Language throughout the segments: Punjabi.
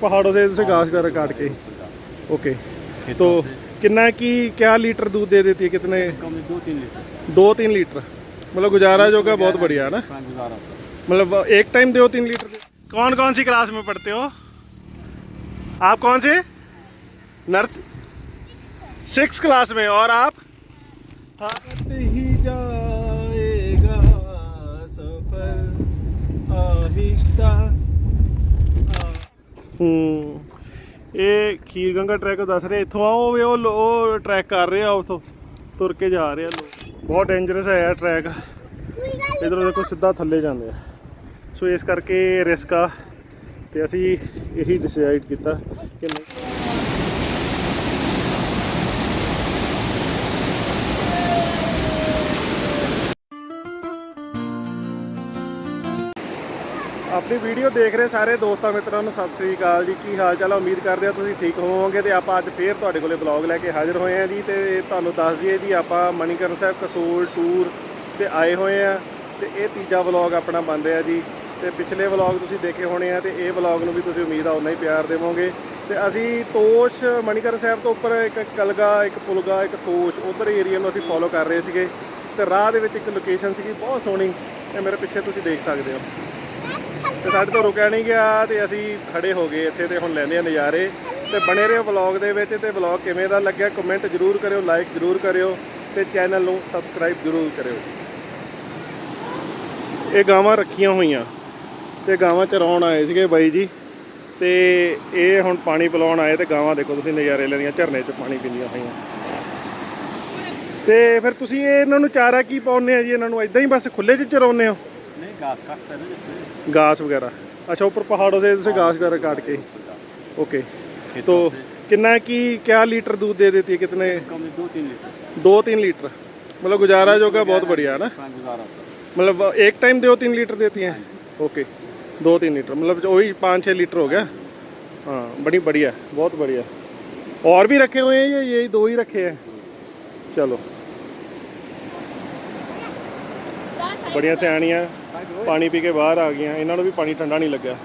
पहाड़ों से जैसे घास वगैरह काट के ओके तो कितना की क्या लीटर दूध दे देती है कितने दो तीन लीटर दो तीन लीटर मतलब गुजारा जो का बहुत बढ़िया है ना मतलब एक टाइम दो तीन लीटर कौन कौन सी क्लास में पढ़ते हो आप कौन से नर्स सिक्स क्लास में और आप ही जाएगा सफ़र आहिस्ता ਹੂੰ। ਇਹ ਖੀਰ ਗੰਗਾ ਟਰੈਕ ਦੱਸ ਰਿਹਾ, ਇੱਥੋਂ ਆ ਉਹ ਵੀ ਉਹ ਲੋ- ਉਹ ਟਰੈਕ ਕਰ ਰਿਹਾ ਆ ਉਥੋਂ, ਤੁਰ ਕੇ ਜਾ ਰਹੇ ਆ ਲੋਕ। ਬਹੁਤ ਡੇਂਜਰਸ ਹੈ ਇਹ ਟਰੈਕ। ਇਧਰੋਂ ਦੇਖੋ ਸਿੱਧਾ ਥੱਲੇ ਜਾਂਦੇ ਆ। ਸੋ ਇਸ ਕਰਕੇ ਰਿਸਕ ਆ, ਤੇ ਅਸੀਂ ਇਹੀ ਡਿਸਾਈਡ ਕੀਤਾ ਕਿ ਨਹੀਂ ਆਪਣੀ ਵੀਡੀਓ ਦੇਖ ਰਹੇ ਸਾਰੇ ਦੋਸਤਾਂ ਮਿੱਤਰਾਂ ਨੂੰ ਸਤਿ ਸ੍ਰੀ ਅਕਾਲ ਜੀ। ਕੀ ਹਾਲ ਚਾਲ ਆ? ਉਮੀਦ ਕਰਦੇ ਆ ਤੁਸੀਂ ਠੀਕ ਹੋਵੋਗੇ ਤੇ ਆਪਾਂ ਅੱਜ ਫੇਰ ਤੁਹਾਡੇ ਕੋਲੇ ਬਲੌਗ ਲੈ ਕੇ ਹਾਜ਼ਰ ਹੋਏ ਹਾਂ ਜੀ ਤੇ ਤੁਹਾਨੂੰ ਦੱਸ ਦਈਏ ਜੀ, ਆਪਾਂ ਮਣੀਕਰਨ ਸਾਹਿਬ ਕਸੂਲ ਟੂਰ ਤੇ ਆਏ ਹੋਏ ਆ ਤੇ ਇਹ ਤੀਜਾ ਵਲੌਗ ਆਪਣਾ ਬਣ ਰਿਹਾ ਜੀ ਤੇ ਪਿਛਲੇ ਵਲੌਗ ਤੁਸੀਂ ਦੇਖੇ ਹੋਣੇ ਆ ਤੇ ਇਹ ਵਲੌਗ ਨੂੰ ਵੀ ਤੁਸੀਂ ਉਮੀਦ ਆ ਉਨਾ ਹੀ ਪਿਆਰ ਦੇਵੋਗੇ। ਤੇ ਅਸੀਂ ਤੋਸ਼ ਮਣੀਕਰਨ ਸਾਹਿਬ ਤੋਂ ਉੱਪਰ ਇੱਕ ਕਲਗਾ, ਇੱਕ ਪੁਲਗਾ, ਇੱਕ ਤੋਸ਼ ਉਧਰ ਏਰੀਆ ਨੂੰ ਅਸੀਂ ਫੋਲੋ ਕਰ ਰਹੇ ਸੀਗੇ ਤੇ ਰਾਹ ਦੇ ਵਿੱਚ ਇੱਕ ਲੋਕੇਸ਼ਨ ਸੀਗੀ, ਬਹੁਤ ਸੋਹਣੀ। ਇਹ ਮੇਰੇ ਪਿੱਛੇ ਤੁਸੀਂ ਦੇਖ ਸਕਦੇ ਹੋ। ਤੇ ਸਾਡੇ ਤੋਂ ਰੁਕਿਆ ਨਹੀਂ ਗਿਆ ਤੇ ਅਸੀਂ ਖੜੇ ਹੋ ਗਏ ਇੱਥੇ ਤੇ ਹੁਣ ਲੈਂਦੇ ਆ ਨਜ਼ਾਰੇ। ਤੇ ਬਣੇ ਰਹੋ ਵਲੌਗ ਦੇ ਵਿੱਚ ਤੇ ਵਲੌਗ ਕਿਵੇਂ ਦਾ ਲੱਗਿਆ ਕਮੈਂਟ ਜਰੂਰ ਕਰਿਓ ਲਾਈਕ ਜਰੂਰ ਕਰਿਓ ਤੇ ਚੈਨਲ ਨੂੰ ਸਬਸਕ੍ਰਾਈਬ ਜਰੂਰ ਕਰਿਓ। ਇਹ ਗਾਵਾਂ ਰੱਖੀਆਂ ਹੋਈਆਂ। ਤੇ ਗਾਵਾਂ ਚਰਾਉਣ ਆਏ ਸੀਗੇ ਬਾਈ ਜੀ। ਤੇ ਇਹ ਹੁਣ ਪਾਣੀ ਪਿਲਾਉਣ ਆਏ ਤੇ ਗਾਵਾਂ ਦੇਖੋ ਤੁਸੀਂ ਨਜ਼ਾਰੇ ਲੈਂਦੀਆਂ ਝਰਨੇ 'ਚ ਪਾਣੀ ਪੀਂਦੀਆਂ ਹੋਈਆਂ। ਤੇ ਫਿਰ ਤੁਸੀਂ ਇਹਨਾਂ ਨੂੰ ਚਾਰਾ ਕੀ ਪਾਉਂਦੇ ਆ ਜੀ? ਇਹਨਾਂ ਨੂੰ ਇਦਾਂ ਹੀ ਬਸ ਖੁੱਲੇ 'ਚ ਚਰਾਉਂਦੇ ਹੋ? घास वगैरह। अच्छा ऊपर पहाड़ों से जैसे घास वगैरह काट के। ओके। तो कितना की क्या लीटर दूध दे देती है कितने? दो तीन लीटर दो तीन लीटर। मतलब गुजारा जो का बहुत बढ़िया है ना? मतलब एक टाइम दो तीन लीटर देती हैं? ओके। दो तीन लीटर। मतलब वही पाँच छः लीटर हो गया? हाँ बड़ी बढ़िया बहुत बढ़िया। और भी रखे हुए हैं या यही दो ही रखे हैं? चलो। बढ़िया सियाणियाँ ਪਾਣੀ ਪੀ ਕੇ ਬਾਹਰ ਆ ਗਈਆਂ ਇਹਨਾਂ ਨੂੰ ਵੀ ਪਾਣੀ ਠੰਡਾ ਨਹੀਂ ਲੱਗਾ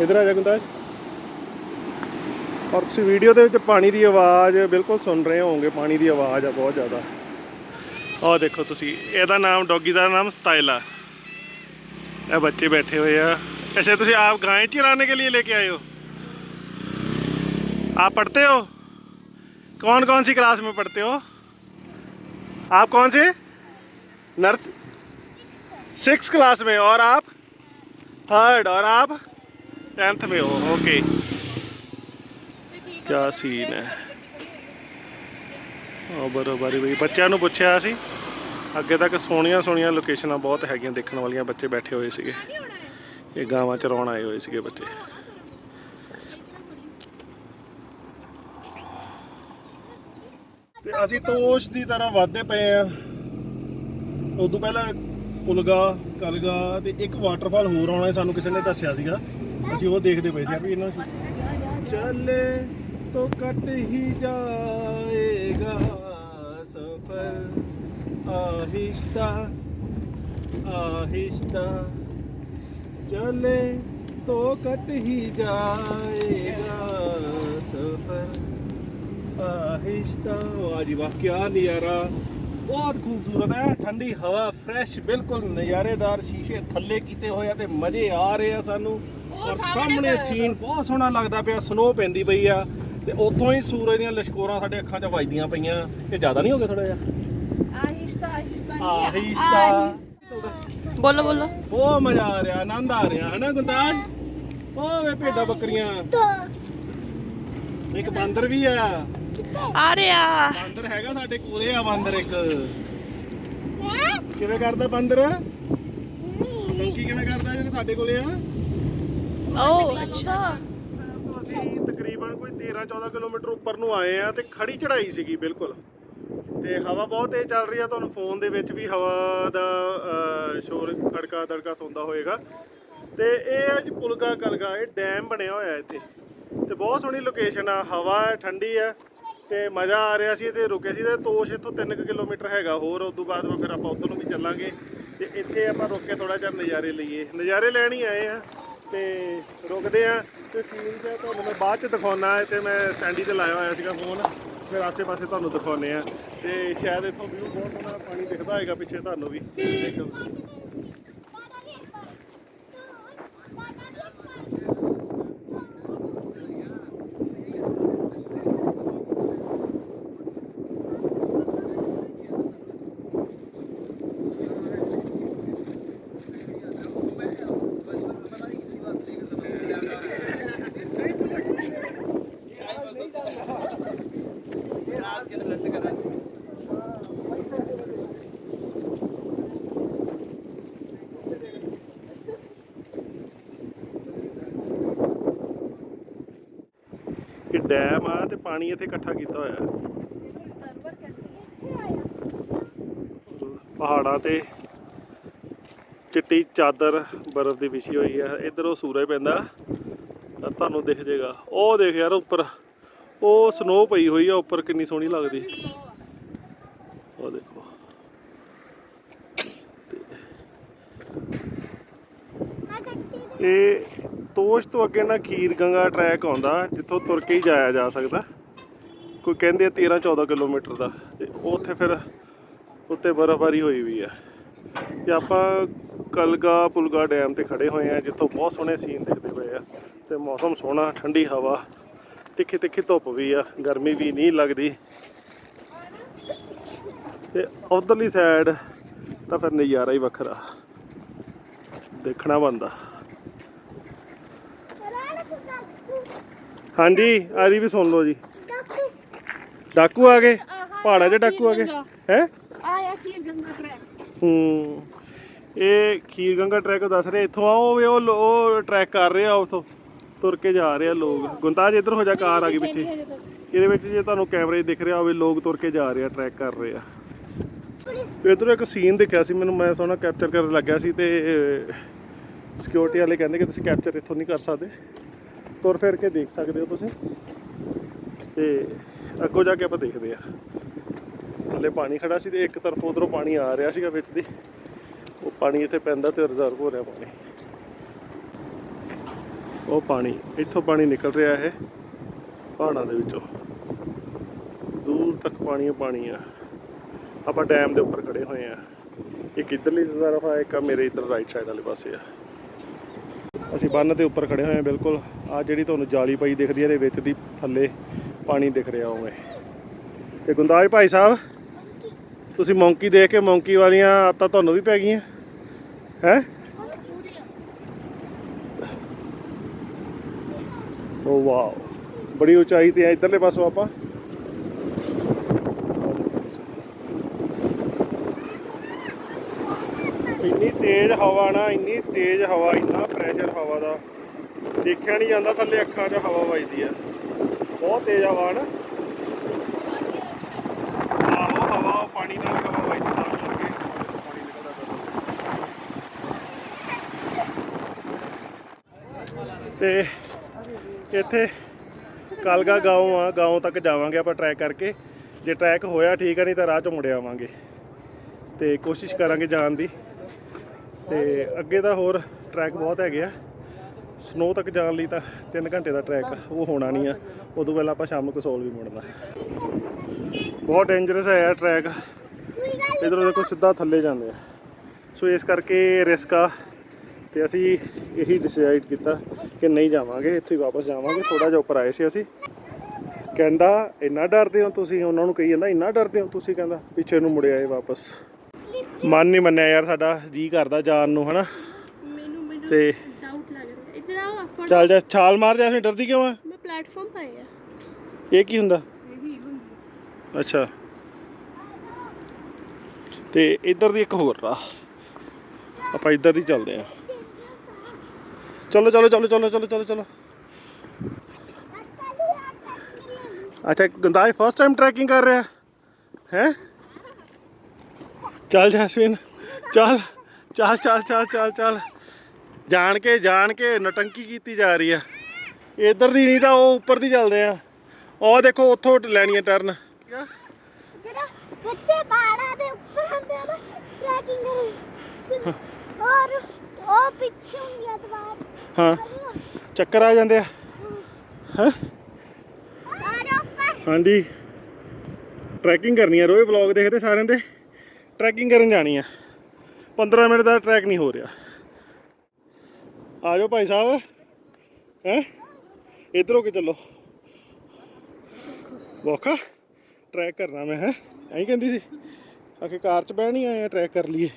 ਇਧਰ ਆ ਜਾ ਗੁੰਦਾਜ ਔਰ ਤੁਸੀਂ ਵੀਡੀਓ ਦੇ ਵਿੱਚ ਪਾਣੀ ਦੀ ਆਵਾਜ਼ ਬਿਲਕੁਲ ਸੁਣ ਰਹੇ ਹੋਵੋਗੇ ਪਾਣੀ ਦੀ ਆਵਾਜ਼ ਆ ਬਹੁਤ ਜ਼ਿਆਦਾ ਆਹ ਦੇਖੋ ਤੁਸੀਂ ਇਹਦਾ ਨਾਮ ਡੌਗੀ ਦਾ ਨਾਮ ਸਟਾਈਲ ਆ ਇਹ ਬੱਚੇ बैठे हुए हैं ऐसे ਤੁਸੀਂ आप गाय चराने के लिए लेके आए हो आप पढ़ते हो कौन कौन सी क्लास में पढ़ते हो आप कौन से नर्स सिक्स क्लास में और आप थर्ड और आप टेंथ में हो ओके क्या सीन है ਉਹ ਬਰੋਬਰ ਹੀ ਬਈ ਬੱਚਿਆਂ ਨੂੰ ਪੁੱਛਿਆ ਸੀ ਅੱਗੇ ਤੱਕ ਸੋਹਣੀਆਂ ਸੋਹਣੀਆਂ ਲੋਕੇਸ਼ਨਾਂ ਬਹੁਤ ਹੈਗੀਆਂ ਦੇਖਣ ਵਾਲੀਆਂ ਬੱਚੇ ਬੈਠੇ ਹੋਏ ਸੀਗੇ ਇਹ ਗਾਵਾਂ ਚਰਾਉਣ ਆਏ ਹੋਏ ਸੀਗੇ ਬੱਚੇ ਤੇ ਅਸੀਂ ਤੋਸ਼ ਦੀ ਤਰ੍ਹਾਂ ਵੱਧਦੇ ਪਏ ਆ। ਉਦੋਂ ਪਹਿਲਾਂ ਪੁਲਗਾ, ਕਲਗਾ ਤੇ ਇੱਕ ਵਾਟਰਫਾਲ ਹੋਰ ਆਉਣਾ ਸਾਨੂੰ ਕਿਸੇ ਨੇ ਦੱਸਿਆ ਸੀਗਾ। ਅਸੀਂ ਉਹ ਦੇਖਦੇ ਪਏ ਸੀ ਵੀ ਇਹਨਾਂ ਚੱਲੇ ਤੋ ਕੱਟ ਹੀ ਜਾਏਗਾ ਸਫਰ। ਆਹਿਸਤਾ ਆਹਿਸਤਾ। ਚਲੇ ਤੋ ਕੱਟ ਹੀ ਜਾਏਗਾ ਸਫਰ। ਆਹਿਸਤਾ ਵਾਹ ਜੀ ਵਾਹ ਕੀ ਨਜ਼ਾਰਾ। ਬਹੁਤ ਖੂਬਸੂਰਤ ਹੈ ਠੰਡੀ ਹਵਾ ਫਰੈਸ਼ ਬਿਲਕੁਲ ਨਜ਼ਾਰੇਦਾਰ ਸ਼ੀਸ਼ੇ ਥੱਲੇ ਕੀਤੇ ਹੋਏ ਆ ਤੇ ਮਜ਼ੇ ਆ ਰਹੇ ਆ ਸਾਨੂੰ। ਔਰ ਸਾਹਮਣੇ ਸੀਨ ਬਹੁਤ ਸੋਹਣਾ ਲੱਗਦਾ ਪਿਆ ਸਨੋ ਪੈਂਦੀ ਪਈ ਆ। ਤੇ ਉੱਥੋਂ ਹੀ ਸੂਰਜ ਦੀਆਂ ਲਸ਼ਕੋਰਾਂ ਸਾਡੇ ਅੱਖਾਂ 'ਚ ਵੱਜਦੀਆਂ ਪਈਆਂ। ਤੇ ਜ਼ਿਆਦਾ ਨਹੀਂ ਹੋ ਗਿਆ ਥੋੜਾ ਜਿਹਾ? ਆ। ਰਿਹਾ ਆਨੰਦ ਆ ਰਿਹਾ ਗੁੰਦਾਜ ਓਏ ਭੇਡਾਂ ਬੱਕਰੀਆਂ। ਇੱਕ ਬਾਂਦਰ ਵੀ ਆ। ਆ ਰਿਹਾ। ਬਾਂਦਰ ਹੈਗਾ ਸਾਡੇ ਕੋਲੇ ਆ ਬਾਂਦਰ ਇੱਕ। ਕਿਵੇਂ ਕਰਦਾ ਬਾਂਦਰ? ਟੰਕੀ ਕਿਵੇਂ ਕਰਦਾ ਜਿਹੜਾ ਸਾਡੇ ਕੋਲੇ ਆ? ਓ ਅੱਛਾ। ਅਸੀਂ ਤਕਰੀਬਨ ਕੋਈ 13 14 ਕਿਲੋਮੀਟਰ ਉੱਪਰ ਨੂੰ ਆਏ ਆ ਤੇ ਖੜੀ ਚੜਾਈ ਸੀਗੀ ਬਿਲਕੁਲ। ਤੇ ਹਵਾ ਬਹੁਤ ਤੇਜ਼ ਚੱਲ ਰਹੀ ਆ ਤੁਹਾਨੂੰ ਫੋਨ ਦੇ ਵਿੱਚ ਵੀ ਹਵਾ ਦਾ ਸ਼ੋਰ ਖੜਕਾ ਦੜਕਾ ਸੁਣਦਾ ਹੋਏਗਾ। ਤੇ ਇਹ ਆ ਜੀ ਪੁਲਗਾ ਕਲਗਾ ਇਹ ਡੈਮ ਬਣਿਆ ਹੋਇਆ ਇੱਥੇ। ਤੇ ਬਹੁਤ ਸੋਹਣੀ ਲੋਕੇਸ਼ਨ ਆ ਹਵਾ ਹੈ ਠੰਡੀ ਆ ਤੇ ਮਜ਼ਾ ਆ ਰਿਹਾ ਸੀ ਤੇ ਰੁਕੇ ਸੀ ਤੇ ਤੋਸ਼ ਇੱਥੋਂ 3 ਕਿਲੋਮੀਟਰ ਹੈਗਾ ਹੋਰ ਉਸ ਤੋਂ ਬਾਅਦ ਫਿਰ ਆਪਾਂ ਉਧਰ ਨੂੰ ਵੀ ਚੱਲਾਂਗੇ। ਤੇ ਇੱਥੇ ਆਪਾਂ ਰੁਕ ਕੇ ਥੋੜਾ ਜਿਹਾ ਨਜ਼ਾਰੇ ਲਈਏ। ਨਜ਼ਾਰੇ ਲੈਣ ਹੀ ਆਏ ਆ ਤੇ ਰੁਕਦੇ ਆ ਤੇ ਸੀਨ ਜਿਹਾ ਤੁਹਾਨੂੰ ਮੈਂ ਬਾਅਦ ਚ ਦਿਖਾਉਣਾ ਹੈ ਤੇ ਮੈਂ ਸਟੈਂਡੀ ਤੇ ਲਾਇਆ ਹੋਇਆ ਸੀਗਾ ਫੋਨ ਫਿਰ ਆਸੇ ਪਾਸੇ ਤੁਹਾਨੂੰ ਦਿਖਾਉਨੇ ਆ ਤੇ ਸ਼ਾਇਦ ਇੱਥੋਂ ਵਿਊ ਬਹੁਤ ਸੋਹਣਾ ਪਾਣੀ ਦਿਖਦਾ ਹੋਏਗਾ ਪਿੱਛੇ ਤੁਹਾਨੂੰ ਵੀ। ਦੇਖੋ ਡੈਮ ਆ ਤੇ ਪਾਣੀ ਇੱਥੇ ਇਕੱਠਾ ਕੀਤਾ ਹੋਇਆ। ਹੈ ਪਹਾੜਾਂ ਤੇ ਚਿੱਟੀ ਚਾਦਰ ਬਰਫ਼ ਦੀ ਵਿਛੀ ਹੋਈ ਹੈ ਇਧਰੋਂ ਸੂਰਜ ਪੈਂਦਾ ਤਾਂ ਤੁਹਾਨੂੰ ਦਿਖ ਜਾਏਗਾ। ਉਹ ਦੇਖ ਯਾਰ ਉੱਪਰ ਉਹ ਸਨੋ ਪਈ ਹੋਈ ਆ ਉੱਪਰ ਕਿੰਨੀ ਸੋਹਣੀ ਲੱਗਦੀ। ਉਹ ਦੇਖੋ। ਇਹ ਤੋਸ਼ ਤੋਂ ਅੱਗੇ ਨਾ ਖੀਰ ਗੰਗਾ ਟਰੈਕ ਆਉਂਦਾ, ਜਿੱਥੋਂ ਤੁਰ ਕੇ ਹੀ ਜਾਇਆ ਜਾ ਸਕਦਾ। ਕੋਈ ਕਹਿੰਦੇ ਆ 13 14 ਕਿਲੋਮੀਟਰ ਦਾ, ਤੇ ਉੱਥੇ ਫਿਰ ਉੱਤੇ ਬਰਫ਼ਬਾਰੀ ਹੋਈ ਵੀ ਆ। ਤੇ ਆਪਾਂ ਕਲਗਾ ਪੁਲਗਾ ਡੈਮ ਤੇ ਖੜੇ ਹੋਏ ਆ, ਜਿੱਥੋਂ ਬਹੁਤ ਸੋਹਣੇ ਸੀਨ ਦਿਖਦੇ ਪਏ ਆ। ਤੇ ਮੌਸਮ ਸੋਹਣਾ, ਠੰਡੀ ਹਵਾ, ਤਿੱਖੀ ਤਿੱਖੀ ਧੁੱਪ ਵੀ ਆ, ਗਰਮੀ ਵੀ ਨਹੀਂ ਲੱਗਦੀ। ਤੇ ਉਧਰਲੀ ਸਾਈਡ ਤਾਂ ਫਿਰ ਨਜ਼ਾਰਾ ਹੀ ਵੱਖਰਾ, ਦੇਖਣਾ ਬੰਦਾ ਹਾਂਜੀ ਆਰੀ ਵੀ ਸੁਣ ਲਓ ਜੀ। ਡਾਕੂ ਆ ਗਏ? ਪਹਾੜਾਂ 'ਚ ਡਾਕੂ ਆ ਗਏ? ਹੈ? ਆਇਆ ਕੀ ਗੰਗਾ ਟਰੈਕ ਹੂੰ। ਇਹ ਖੀਰ ਗੰਗਾ ਟਰੈਕ ਦੱਸ ਰਹੇ ਇੱਥੋਂ ਆ ਉਹ ਵੇ ਉਹ ਉਹ ਟਰੈਕ ਕਰ ਰਹੇ ਆ ਉਥੋਂ। ਤੁਰ ਕੇ ਜਾ ਰਹੇ ਆ ਲੋਕ। ਗੁੰਤਾਜ ਇੱਧਰ ਹੋ ਜਾ ਕਾਰ ਆ ਗਈ ਪਿੱਛੇ। ਇਹਦੇ ਵਿੱਚ ਜੇ ਤੁਹਾਨੂੰ ਕੈਮਰੇ 'ਚ ਦਿਖ ਰਿਹਾ ਹੋਵੇ ਲੋਕ ਤੁਰ ਕੇ ਜਾ ਰਹੇ ਆ ਟਰੈਕ ਕਰ ਰਹੇ ਆ। ਇਧਰੋਂ ਇੱਕ ਸੀਨ ਦਿਖਿਆ ਸੀ ਮੈਨੂੰ ਮੈਂ ਸੋਹਣਾ ਕੈਪਚਰ ਕਰਨ ਲੱਗਿਆ ਸੀ ਤੇ ਸਿਕਿਉਰਿਟੀ ਵਾਲੇ ਕਹਿੰਦੇ ਕਿ ਤੁਸੀਂ ਕੈਪਚਰ ਇੱਥੋਂ ਨਹੀਂ ਕਰ ਸਕਦੇ। ਤੁਰ ਫਿਰ ਕੇ ਦੇਖ ਸਕਦੇ ਹੋ ਤੁਸੀਂ। ਤੇ ਅੱਗੋਂ ਜਾ ਕੇ ਆਪਾਂ ਦੇਖਦੇ ਆ ਥੱਲੇ ਪਾਣੀ ਖੜਾ ਸੀ ਤੇ ਇੱਕ ਤਰਫ ਉਧਰੋਂ ਪਾਣੀ ਆ ਰਿਹਾ ਸੀਗਾ ਵਿੱਚ ਦੀ। ਉਹ ਪਾਣੀ ਇੱਥੇ ਪੈਂਦਾ ਤੇ ਰਿਜ਼ਰਵ ਹੋ ਰਿਹਾ ਪਾਣੀ। ਉਹ ਪਾਣੀ, ਇੱਥੋਂ ਪਾਣੀ ਨਿਕਲ ਰਿਹਾ ਹੈ ਪਹਾੜਾਂ ਦੇ ਵਿੱਚੋਂ। ਦੂਰ ਤੱਕ ਪਾਣੀ ਪਾਣੀ ਆ। ਆਪਾਂ ਡੈਮ ਦੇ ਉੱਪਰ ਖੜੇ ਹੋਏ ਆ ਇੱਕ ਇੱਧਰਲੀ ਤਰਫ ਆ, ਇੱਕ ਮੇਰੇ ਇੱਧਰ ਰਾਈਟ ਸਾਈਡ ਵਾਲੇ ਪਾਸੇ ਆ। ਅਸੀਂ ਬੰਨ ਦੇ ਉੱਪਰ ਖੜੇ ਹੋਏ ਆ ਬਿਲਕੁਲ। ਆ ਜਿਹੜੀ ਤੁਹਾਨੂੰ ਜਾਲੀ ਪਈ ਦਿਖਦੀ ਹੈ ਇਹਦੇ ਵਿੱਚ ਦੀ ਥੱਲੇ ਪਾਣੀ ਦਿਖ ਰਿਹਾ ਉਵੇਂ ਤੇ ਗੁੰਦਾਜ ਭਾਈ ਸਾਹਿਬ, ਤੁਸੀਂ ਮੌਂਕੀ ਦੇਖ ਕੇ ਮੌਂਕੀ ਵਾਲੀਆਂ ਆਦਤਾਂ ਤੁਹਾਨੂੰ ਵੀ ਪੈ ਗਈਆਂ? ਹੈ? ਓ ਵਾਓ, ਬੜੀ ਉਚਾਈ ਤੇ ਆ, ਇਧਰਲੇ ਪਾਸੋਂ ਆਪਾਂ। ਇੰਨੀ ਤੇਜ਼ ਹਵਾ ਨਾ, ਇੰਨੀ ਤੇਜ਼ ਹਵਾ ਪ੍ਰੈਸ਼ਰ ਹਵਾ ਦਾ। ਦੇਖਿਆ ਨਹੀਂ ਜਾਂਦਾ, ਥੱਲੇ ਅੱਖਾਂ 'ਚ ਹਵਾ ਵੱਜਦੀ ਆ। ਬਹੁਤ ਤੇਜ਼ ਹਵਾ ਨਾ। ਆਹੋ, ਹਵਾ ਉਹ ਪਾਣੀ ਨਾਲ ਹਵਾ ਵੱਜਦੀ ਤਾਂ ਕਰਕੇ ਪਾਣੀ ਨਿਕਲਦਾ ਪਿਆ। ਤੇ ਇੱਥੇ ਕਲਗਾ ਗਾਉਂ ਆ। ਗਾਉਂ ਤੱਕ ਜਾਵਾਂਗੇ ਆਪਾਂ ਟਰੈਕ ਕਰਕੇ। ਜੇ ਟਰੈਕ ਹੋਇਆ ਠੀਕ ਹੈ ਨਹੀਂ ਤਾਂ ਰਾਹ 'ਚ ਮੁੜ ਆਵਾਂਗੇ। ਤੇ ਕੋਸ਼ਿਸ਼ ਕਰਾਂਗੇ ਜਾਣ ਦੀ। ਤੇ ਅੱਗੇ ਦਾ ਹੋਰ ਟਰੈਕ ਬਹੁਤ ਹੈਗੇ ਆ। ਸਨੋ ਤੱਕ ਜਾਣ ਲਈ ਤਾਂ 3 ਘੰਟੇ ਦਾ ਟਰੈਕ ਉਹ ਹੋਣਾ ਨਹੀਂ ਆ। ਉਦੋਂ ਪਹਿਲਾਂ ਆਪਾਂ ਸ਼ਾਮ ਨੂੰ ਕਸੋਲ ਵੀ ਮੁੜਨਾ। ਬਹੁਤ ਡੇਂਜਰਸ ਹੈ ਇਹ ਟਰੈਕ ਇਧਰੋਂ ਦੇਖੋ ਸਿੱਧਾ ਥੱਲੇ ਜਾਂਦੇ ਆ। ਸੋ ਇਸ ਕਰਕੇ ਰਿਸਕ ਆ ਤੇ ਅਸੀਂ ਇਹੀ ਡਿਸਾਈਡ ਕੀਤਾ ਕਿ ਨਹੀਂ ਜਾਵਾਂਗੇ, ਇੱਥੇ ਹੀ ਵਾਪਸ ਜਾਵਾਂਗੇ। ਥੋੜਾ ਜਿਹਾ ਉੱਪਰ ਆਏ ਸੀ ਅਸੀਂ। ਕਹਿੰਦਾ, ਇੰਨਾ ਡਰਦੇ ਹੋ ਤੁਸੀਂ? ਉਹਨਾਂ ਨੂੰ ਕਹੀ ਜਾਂਦਾ, ਇੰਨਾ ਡਰਦੇ ਹੋ ਤੁਸੀਂ? ਕਹਿੰਦਾ, ਪਿੱਛੇ ਨੂੰ ਮੁੜਿਆ ਇਹ ਵਾਪਸ। ਮਨ ਨਹੀਂ ਮੰਨਿਆ ਯਾਰ ਸਾਡਾ ਜੀ ਕਰਦਾ ਜਾਣ ਨੂੰ, ਹਨਾ? ਮੈਨੂੰ ਤੇ ਡਾਊਟ ਲੱਗ ਰਿਹਾ। ਇਧਰ ਆਓ ਆਪਾਂ ਚੱਲ ਜਾ ਛਾਲ ਮਾਰ ਜਾ ਅਸੀਂ ਡਰਦੀ ਕਿਉਂ ਆ? ਮੈਂ ਪਲੇਟਫਾਰਮ ਪਾਇਆ ਇਹ ਕੀ ਹੁੰਦਾ? ਇਹੀ ਹੁੰਦੀ ਅੱਛਾ। ਤੇ ਇੱਧਰ ਦੀ ਇੱਕ ਹੋਰ ਰਾਹ ਆਪਾਂ ਇੱਧਰ ਦੀ ਚੱਲਦੇ ਆ। ਚਲੋ ਚਲੋ ਚਲੋ ਚਲੋ ਚਲੋ ਚਲੋ ਚਲੋ। ਅੱਛਾ ਗੰਦਾਜ ਫਸਟ ਟਾਈਮ ਟਰੈਕਿੰਗ ਕਰ ਰਿਹਾ। ਹੈ? ਚੱਲ ਜੈਸਮੀਨ ਚੱਲ ਚੱਲ ਚੱਲ ਚੱਲ ਚੱਲ ਚੱਲ। ਜਾਣ ਕੇ ਜਾਣ ਕੇ ਨਟੰਕੀ ਕੀਤੀ ਜਾ ਰਹੀ ਆ। ਇੱਧਰ ਦੀ ਨਹੀਂ ਤਾਂ ਉਹ ਉੱਪਰ ਦੀ ਚੱਲਦੇ ਆ। ਉਹ ਦੇਖੋ ਉੱਥੋਂ ਲੈਣੀ ਆ ਟਰਨ ਜਿਹੜਾ ਬੱਚੇ ਪਹਾੜਾਂ ਦੇ ਉੱਪਰ ਹੁੰਦੇ ਆ ਨਾ ਟਰੈਕਿੰਗ ਔਰ ਉਹ ਪਿੱਛੇ ਹੁੰਦੀ ਆ ਦਵਾਰ। ਹਾਂ। ਚੱਕਰ ਆ ਜਾਂਦੇ ਆ। ਹੈ। ਹਾਂਜੀ। ਟਰੈਕਿੰਗ ਕਰਨੀ ਆ ਰੋਏ ਵਲੌਗ ਦੇਖਦੇ ਸਾਰਿਆਂ ਦੇ। ਟਰੈਕਿੰਗ ਕਰਨ ਜਾਣੀ ਆ। 15 ਮਿੰਟ ਦਾ ਟਰੈਕ ਨਹੀਂ ਹੋ ਰਿਹਾ। ਆ ਜਾਓ ਭਾਈ ਸਾਹਿਬ। ਹੈ? ਇਧਰੋਂ ਕਿ ਚੱਲੋ। ਵਾਕਾ ਟਰੈਕ ਕਰਨਾ ਮੈਂ, ਹੈ? ਐਂ ਕਹਿੰਦੀ ਸੀ। ਆਖੇ ਕਾਰ 'ਚ ਬਹਿਣੀ ਆਏ ਆ ਟਰੈਕ ਕਰ ਲਈਏ।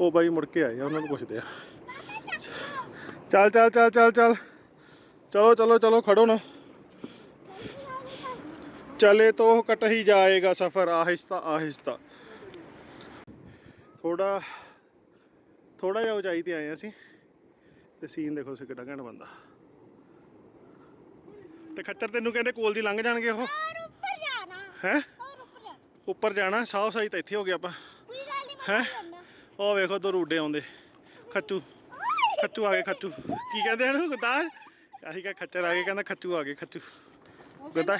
ਉਹ ਬਾਈ ਮੁੜ ਕੇ ਆਏ ਉਹਨਾਂ ਨੂੰ ਪੁੱਛਦੇ ਆ। ਚੱਲ ਚੱਲ ਚੱਲ ਚੱਲ ਚੱਲ। ਚਲੋ ਚਲੋ ਚਲੋ, ਖੜੋ ਨਾ। ਚਲੇ ਤੋ ਕਟ ਹੀ ਜਾਏਗਾ ਸਫ਼ਰ, ਆਹਿਸਤਾ ਆਹਿਸਤਾ। ਥੋੜਾ ਥੋੜਾ ਜਿਹਾ ਉਚਾਈ ਤੇ ਆਏ ਅਸੀਂ ਤੇ ਸੀਨ ਦੇਖੋ ਸੀ ਕਿੱਡਾ ਘੈਂਟ ਬੰਦਾ ਤੇ ਖੱਚਰ ਤੈਨੂੰ ਕਹਿੰਦੇ ਕੋਲ ਦੀ ਲੰਘ ਜਾਣਗੇ ਉਹ? ਉੱਪਰ ਜਾਣਾ। ਹੈ? ਉੱਪਰ ਜਾਣਾ ਸਾਹ ਸਾਈ ਤਾਂ ਇੱਥੇ ਹੋ ਗਿਆ ਆਪਾਂ। ਕੋਈ ਗੱਲ ਨਹੀਂ ਹੈਂ? ਉਹ ਵੇਖੋ ਦੋ ਰੂਡੇ ਆਉਂਦੇ। ਖੱਚੂ ਖੱਚੂ ਆ ਗਏ ਖੱਚੂ। ਕੀ ਕਹਿੰਦੇ ਹਨ ਗੁਰਦਾਰ? ਆਹੀ ਕਾ ਖੱਚਰ ਆ ਗਏ ਕਹਿੰਦਾ ਖੱਚੂ ਆ ਗਏ ਖੱਚੂ। ਗੁਰਦਾਰ?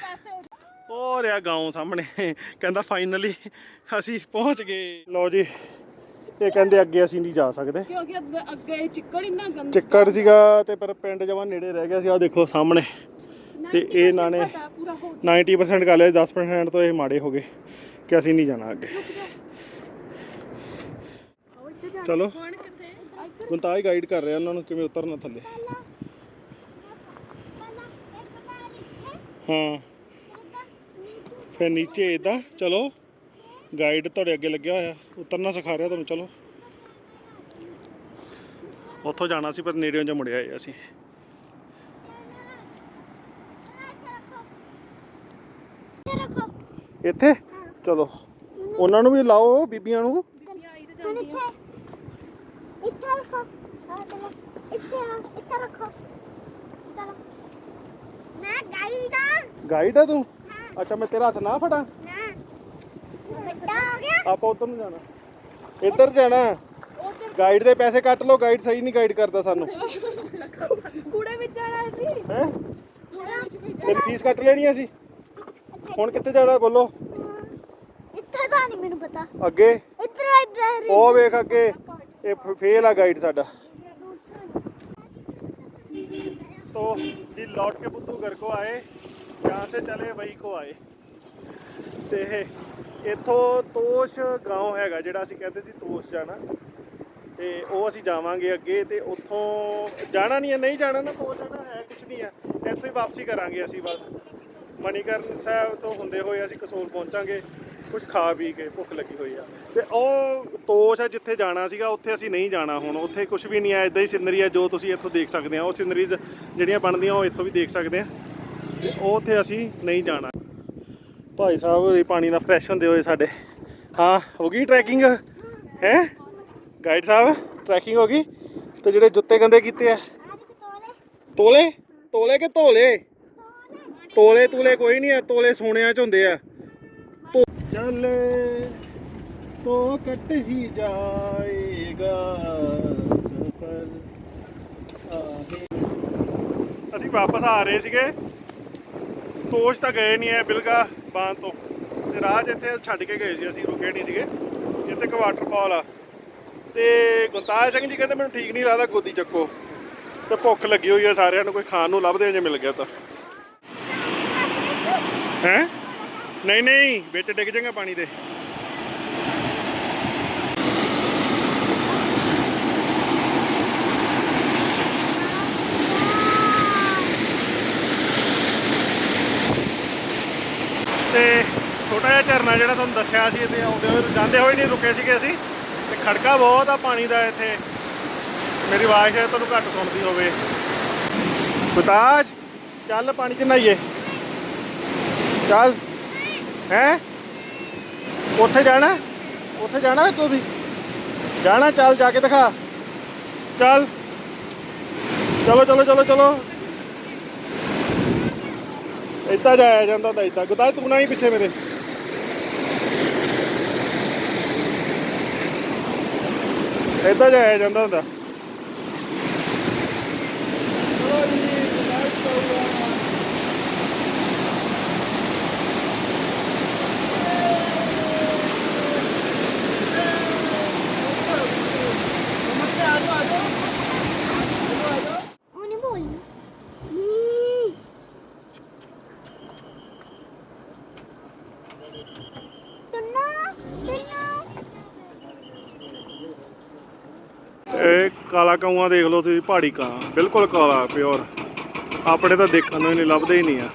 ਉਹ ਰਿਹਾ ਗਾਉਂ ਸਾਹਮਣੇ। ਕਹਿੰਦਾ ਫਾਈਨਲੀ ਅਸੀਂ ਪਹੁੰਚ ਗਏ। ਲਓ ਜੀ ਇਹ ਕਹਿੰਦੇ ਅੱਗੇ ਅਸੀਂ ਨਹੀਂ ਜਾ ਸਕਦੇ। ਕਿਉਂਕਿ ਅੱਗੇ- ਅੱਗੇ ਚਿੱਕੜ ਇੰਨਾ ਗੰਦਾ ਚਿੱਕੜ ਸੀਗਾ ਤੇ ਪਰ ਪਿੰਡ ਜਮਾ ਨੇੜੇ ਰਹਿ ਗਿਆ ਸੀ ਆ ਦੇਖੋ ਸਾਹਮਣੇ। ਤੇ ਇਹ ਇਹਨਾਂ ਨੇ ਸਾਡਾ ਪੂਰਾ ਹੋ 90% ਕਰ ਲਿਆ 10% ਤੋਂ ਇਹ ਮਾੜੇ ਹੋ ਗਏ ਕਿ ਅਸੀਂ ਨਹੀਂ ਜਾਣਾ ਅੱਗੇ। ਜਾ। ਚਲੋ। ਹੁਣ ਕਿੱਥੇ? ਇੱਧਰ। ਗੁੰਤਾਜ ਗਾਈਡ ਕਰ ਰਿਹਾ ਉਹਨਾਂ ਨੂੰ ਕਿਵੇਂ ਉਤਰਨਾ ਥੱਲੇ। ਹਾਂ? ਫਿਰ ਨੀਚੇ ਇਦਾਂ ਚਲੋ। ਗਾਈਡ ਤੁਹਾਡੇ ਅੱਗੇ ਲੱਗਿਆ ਹੋਇਆ। ਉਤਰਨਾ ਸਿਖਾ ਰਿਹਾ ਤੁਹਾਨੂੰ ਚਲੋ। ਉੱਥੋਂ ਜਾਣਾ ਸੀ ਪਰ ਨੇੜਿਓਂ ਜਿਹਾ ਮੁੜਿਆ ਆਏ ਅਸੀਂ ਇੱਥੇ? ਚਲੋ। ਉਹਨਾਂ ਨੂੰ ਵੀ ਲਾਓ ਬੀਬੀਆਂ ਨੂੰ। ਇੱਥੇ ਰੱਖੋ ਇੱਥੇ ਇੱਥੇ ਰੱਖੋ ਮੈਂ ਗਾਈਡ ਆ ਗਾਈਡ ਆ ਤੂੰ? ਅੱਛਾ ਮੈਂ ਤੇਰਾ ਹੱਥ ਨਾ ਫੜਾਂ? ਹੋ ਗਿਆ ਆਪਾਂ ਉੱਧਰ ਨੂੰ ਜਾਣਾ ਇੱਧਰ ਜਾਣਾ ਉਧਰ ਗਾਈਡ ਦੇ ਪੈਸੇ ਕੱਟ ਲਓ ਗਾਈਡ ਸਹੀ ਨਹੀਂ ਗਾਈਡ ਕਰਦਾ ਸਾਨੂੰ ਕੂੜੇ ਵਿੱਚ ਜਾਣਾ ਸੀ ਹੈ ਕੂੜੇ ਵਿੱਚ ਵੀ ਤੇਰੀ ਫੀਸ ਕੱਟ ਲੈਣੀ ਅਸੀਂ ਹੁਣ ਕਿੱਥੇ ਜਾਣਾ ਬੋਲੋ ਇੱਥੇ ਤਾਂ ਨਹੀਂ ਮੈਨੂੰ ਪਤਾ ਅੱਗੇ ਇੱਧਰ ਇੱਧਰ ਉਹ ਵੇਖ ਅੱਗੇ ਇਹ ਫੇਲ ਆ ਗਾਈਡ ਸਾਡਾ तो जी लौट के बुद्धू घर को आए यहाँ से चले वही को आए ਤੇ ਇੱਥੋਂ ਤੋਸ਼ گاਉਂ ਹੈਗਾ, ਜਿਹੜਾ ਅਸੀਂ ਕਹਿੰਦੇ ਸੀ ਤੋਸ਼ ਜਾਣਾ। ਤੇ ਉਹ ਅਸੀਂ ਜਾਵਾਂਗੇ ਅੱਗੇ ਤੇ ਉੱਥੋਂ ਜਾਣਾ ਨਹੀਂ ਹੈ, ਨਹੀਂ ਜਾਣਾ ਨਾ, ਤੋਸ਼ ਜਾਣਾ ਹੈ ਕੁਝ ਨਹੀਂ ਹੈ। ਇੱਥੋਂ ਹੀ ਵਾਪਸੀ ਕਰਾਂਗੇ ਅਸੀਂ ਬਸ। ਮਣੀਕਰਨ ਸਾਹਿਬ ਤੋਂ ਹੁੰਦੇ ਹੋਏ ਅਸੀਂ ਕਸੋਲ ਪਹੁੰਚਾਂਗੇ ਕੁਝ ਖਾ ਪੀ ਕੇ ਭੁੱਖ ਲੱਗੀ ਹੋਈ ਆ। ਤੇ ਉਹ ਤੋਸ਼ ਹੈ ਜਿੱਥੇ ਜਾਣਾ ਸੀਗਾ, ਉੱਥੇ ਅਸੀਂ ਨਹੀਂ ਜਾਣਾ ਹੁਣ। ਉੱਥੇ ਕੁਝ ਵੀ ਨਹੀਂ ਆ ਇਦਾਂ ਹੀ ਸਿਨਰੀ ਆ ਜੋ ਤੁਸੀਂ ਇੱਥੋਂ ਦੇਖ ਸਕਦੇ ਆ ਉਹ ਸਿਨਰੀਜ਼ ਜਿਹੜੀਆਂ ਬਣਦੀਆਂ, ਉਹ ਇੱਥੋਂ ਵੀ ਦੇਖ ਸਕਦੇ ਆ। ਤੇ ਉਹ ਉੱਥੇ ਅਸੀਂ ਨਹੀਂ ਜਾਣਾ। ਭਾਈ ਸਾਹਿਬ ਇਹ ਪਾਣੀ ਨਾਲ ਫਰੈਸ਼ ਹੁੰਦੇ ਹੋਏ ਸਾਡੇ। ਹਾਂ, ਹੋ ਗਈ ਟਰੈਕਿੰਗ ਹੈ? ਗਾਈਡ ਸਾਹਿਬ ਟਰੈਕਿੰਗ ਹੋ ਗਈ? ਤੇ ਜਿਹੜੇ ਜੁੱਤੇ ਗੰਦੇ ਕੀਤੇ ਆ? ਤੋਲੇ? ਤੋਲੇ ਕਿ ਤੋਲੇ ਤੋਲੇ ਤੂਲੇ ਕੋਈ ਨਹੀਂ ਆ, ਤੋਲੇ ਸੋਨਿਆਂ ਚ ਹੁੰਦੇ ਆ। ਧੋ- ਚੱਲ ਤੋ ਕੱਟ ਹੀ ਜਾਏਗਾ, ਸਫਰ ਅਸੀਂ ਵਾਪਸ ਆ ਰਹੇ ਸੀਗੇ। ਤੋਸ਼ ਤਾਂ ਗਏ ਨਹੀਂ ਐ ਬਿਲਗਾ ਬਾਨ ਤੋਂ। ਤੇ ਰਾਹ 'ਚ ਛੱਡ ਕੇ ਗਏ ਸੀ ਅਸੀਂ, ਰੁਕੇ ਨਹੀਂ ਸੀਗੇ। ਇੱਥੇ ਇੱਕ ਵਾਟਰਫਾਲ ਆ। ਤੇ ਗੁਰਤਾਜ ਸਿੰਘ ਜੀ ਕਹਿੰਦੇ, ਮੈਨੂੰ ਠੀਕ ਨਹੀਂ ਲੱਗਦਾ, ਗੋਦੀ ਚੱਕੋ। ਤੇ ਭੁੱਖ ਲੱਗੀ ਹੋਈ ਆ ਸਾਰਿਆਂ ਨੂੰ, ਕੋਈ ਖਾਣ ਨੂੰ ਲੱਭਦੇ ਜੇ ਮਿਲ ਗਿਆ ਤਾਂ। ਹੈ? ਨਹੀਂ ਨਹੀਂ, ਵਿੱਚ ਡਿੱਗ ਜਾਏਗਾ ਪਾਣੀ ਦੇ ਤੇ ਛੋਟਾ ਜਿਹਾ ਝਰਨਾ ਜਿਹੜਾ ਤੁਹਾਨੂੰ ਦੱਸਿਆ ਸੀ ਇੱਥੇ ਆਉਂਦੇ ਹੋਏ, ਜਾਂਦੇ ਹੋਏ ਨਹੀਂ ਰੁਕੇ ਸੀਗੇ ਅਸੀਂ। ਤੇ ਖੜਕਾ ਬਹੁਤ ਆ ਪਾਣੀ ਦਾ ਇੱਥੇ। ਮੇਰੀ ਆਵਾਜ਼ ਸ਼ਾਇਦ ਤੁਹਾਨੂੰ ਘੱਟ ਸੁਣਦੀ ਹੋਵੇ। ਬਤਾਜ ਚੱਲ ਪਾਣੀ 'ਚ ਨਹਾਈਏ। ਚੱਲ। ਹੈ? ਉੱਥੇ ਜਾਣਾ? ਉੱਥੇ ਜਾਣਾ ਤੂੰ ਜਾਣਾ, ਚੱਲ ਜਾ ਕੇ ਦਿਖਾ। ਚੱਲ। ਚਲੋ ਚਲੋ ਚਲੋ ਚਲੋ। ਇੱਦਾਂ ਜਾਇਆ ਜਾਂਦਾ ਹੁੰਦਾ ਇੱਦਾਂ। ਗੁਤਾ ਤੂੰ ਨਾ ਹੀ ਪਿੱਛੇ ਮੇਰੇ। ਇੱਦਾਂ ਜਾਇਆ ਜਾਂਦਾ ਹੁੰਦਾ। ਕਾਲਾ ਕਾਊਆ ਦੇਖ ਲਓ ਤੁਸੀਂ, ਪਹਾੜੀ ਕਾਂ ਬਿਲਕੁਲ ਕਾਲਾ ਪਿਓਰ ਆਪਣੇ ਤਾਂ ਦੇਖਣ ਨੂੰ ਹੀ ਨਹੀਂ, ਲੱਭਦੇ ਹੀ ਨਹੀਂ ਆ।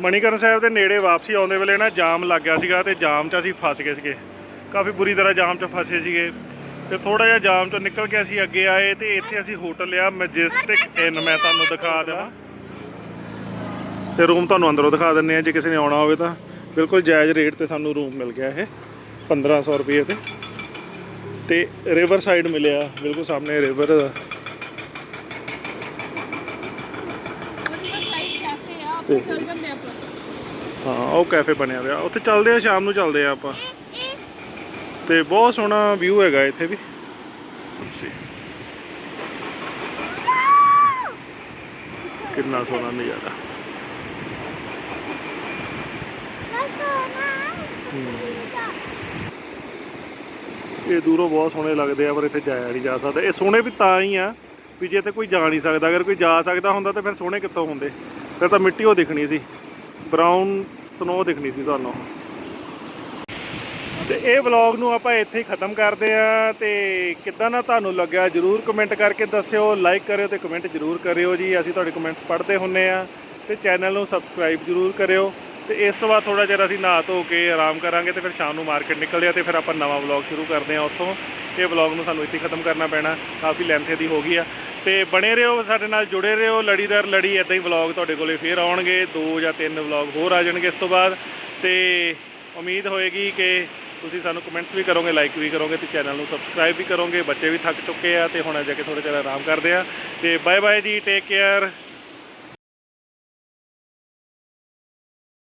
ਮਣੀਕਰਨ ਸਾਹਿਬ ਦੇ ਨੇੜੇ ਵਾਪਸੀ ਆਉਂਦੇ ਵੇਲੇ ਨਾ ਜਾਮ ਲੱਗ ਗਿਆ ਸੀਗਾ ਤੇ ਜਾਮ 'ਚ ਅਸੀਂ ਫਸ ਗਏ ਸੀਗੇ। ਕਾਫੀ ਬੁਰੀ ਤਰ੍ਹਾਂ ਜਾਮ 'ਚ ਫਸੇ ਸੀਗੇ। ਤੇ ਥੋੜਾ ਜਿਹਾ ਜਾਮ 'ਚੋਂ ਨਿਕਲ ਕੇ ਅਸੀਂ ਅੱਗੇ ਆਏ ਤੇ ਇੱਥੇ ਅਸੀਂ ਹੋਟਲ ਲਿਆ ਮੈਜੈਸਟਿਕ ਇਨ ਮੈਂ ਤੁਹਾਨੂੰ ਦਿਖਾ ਦੇਵਾਂ। ਤੇ ਰੂਮ ਤੁਹਾਨੂੰ ਅੰਦਰੋਂ ਦਿਖਾ ਦਿੰਨੇ ਆ ਜੇ ਕਿਸੇ ਨੇ ਆਉਣਾ ਹੋਵੇ ਤਾਂ। ਬਿਲਕੁਲ ਜਾਇਜ਼ ਰੇਟ ਤੇ ਸਾਨੂੰ ਰੂਮ ਮਿਲ ਗਿਆ ਇਹ। 1500 ਰੁਪਏ ਤੇ। ਤੇ ਰਿਵਰ ਸਾਈਡ ਮਿਲਿਆ ਬਿਲਕੁਲ ਸਾਹਮਣੇ ਰਿਵਰ ਤੇ- ਹਾਂ ਉਹ ਕੈਫੇ ਬਣਿਆ ਹੋਇਆ। ਉੱਥੇ ਚੱਲਦੇ ਆ ਸ਼ਾਮ ਨੂੰ ਚੱਲਦੇ ਆ ਆਪਾਂ। ਤੇ ਬਹੁਤ ਸੋਹਣਾ ਵਿਊ ਹੈਗਾ ਇੱਥੇ ਵੀ। ਕਿੰਨਾ ਸੋਹਣਾ ਨਜ਼ਾਰਾ। ਨਾ ਇਹ ਦੂਰੋਂ ਬਹੁਤ ਸੋਹਣੇ ਲੱਗਦੇ ਆ, ਪਰ ਇੱਥੇ ਜਾਇਆ ਨਹੀਂ ਜਾ ਸਕਦਾ। ਇਹ ਸੋਹਣੇ ਵੀ ਤਾਂ ਹੀ ਆ ਵੀ ਜੇ ਇੱਥੇ ਕੋਈ ਜਾ ਨਹੀਂ ਸਕਦਾ। ਅਗਰ ਕੋਈ ਜਾ ਸਕਦਾ ਹੁੰਦਾ ਤਾਂ ਫਿਰ ਸੋਹਣੇ ਕਿੱਥੋਂ ਹੁੰਦੇ? ਫਿਰ ਤਾਂ ਮਿੱਟੀ ਉਹ ਦਿਖਣੀ ਸੀ। ਬਰਾਊਨ ਸਨੋ ਦਿਖਣੀ ਸੀ ਤੁਹਾਨੂੰ। ਤੇ ਇਹ ਵਲੌਗ ਨੂੰ ਆਪਾਂ ਇੱਥੇ ਹੀ ਖਤਮ ਕਰਦੇ ਆ ਤੇ ਕਿੱਦਾਂ ਨਾ ਤੁਹਾਨੂੰ ਲੱਗਿਆ ਜਰੂਰ ਕਮੈਂਟ ਕਰਕੇ ਦੱਸਿਓ। ਲਾਈਕ ਕਰਿਓ ਤੇ ਕਮੈਂਟ ਜਰੂਰ ਕਰਿਓ ਜੀ। ਅਸੀਂ ਤੁਹਾਡੇ ਕਮੈਂਟਸ ਪੜ੍ਹਦੇ ਹੁੰਨੇ ਆ ਤੇ ਚੈਨਲ ਨੂੰ ਸਬਸਕ੍ਰਾਈਬ ਜਰੂਰ ਕਰਿਓ। ਤੇ ਇਸ ਤੋਂ ਬਾਅਦ ਥੋੜਾ ਜਿਹਾ ਅਸੀਂ ਨਹਾ ਧੋ ਕੇ ਆਰਾਮ ਕਰਾਂਗੇ ਤੇ ਫਿਰ ਸ਼ਾਮ ਨੂੰ ਮਾਰਕੀਟ ਨਿਕਲਦੇ ਆ ਤੇ ਫਿਰ ਆਪਾਂ ਨਵਾਂ ਵਲੌਗ ਸ਼ੁਰੂ ਕਰਦੇ ਆ ਉੱਥੋਂ। ਇਹ ਵਲੌਗ ਨੂੰ ਸਾਨੂੰ ਇੱਥੇ ਖਤਮ ਕਰਨਾ ਪੈਣਾ, ਕਾਫੀ ਲੈਂਥ ਦੀ ਹੋ ਗਈ ਆ। ਤੇ ਬਣੇ ਰਹੋ ਸਾਡੇ ਨਾਲ, ਜੁੜੇ ਰਹੋ ਲੜੀਦਾਰ ਲੜੀ ਇਦਾਂ ਹੀ ਵਲੌਗ ਤੁਹਾਡੇ ਕੋਲੇ ਫੇਰ ਆਉਣਗੇ, ਦੋ ਜਾਂ ਤਿੰਨ ਵਲੌਗ ਹੋਰ ਆ ਜਾਣਗੇ ਇਸ ਤੋਂ ਬਾਅਦ। ਤੇ ਉਮੀਦ ਹੋਏਗੀ ਕਿ ਤੁਸੀਂ ਸਾਨੂੰ ਕਮੈਂਟਸ ਵੀ ਕਰੋਗੇ ਲਾਈਕ ਵੀ ਕਰੋਗੇ ਤੇ ਚੈਨਲ ਨੂੰ ਸਬਸਕ੍ਰਾਈਬ ਵੀ ਕਰੋਗੇ। ਬੱਚੇ ਵੀ ਥੱਕ ਚੁੱਕੇ ਆ ਤੇ ਹੁਣ ਜਾ ਕੇ ਥੋੜਾ ਜਿਹਾ ਆਰਾਮ ਕਰਦੇ ਆ। ਤੇ ਬਾਏ ਬਾਏ ਜੀ ਟੇਕ ਕੇਅਰ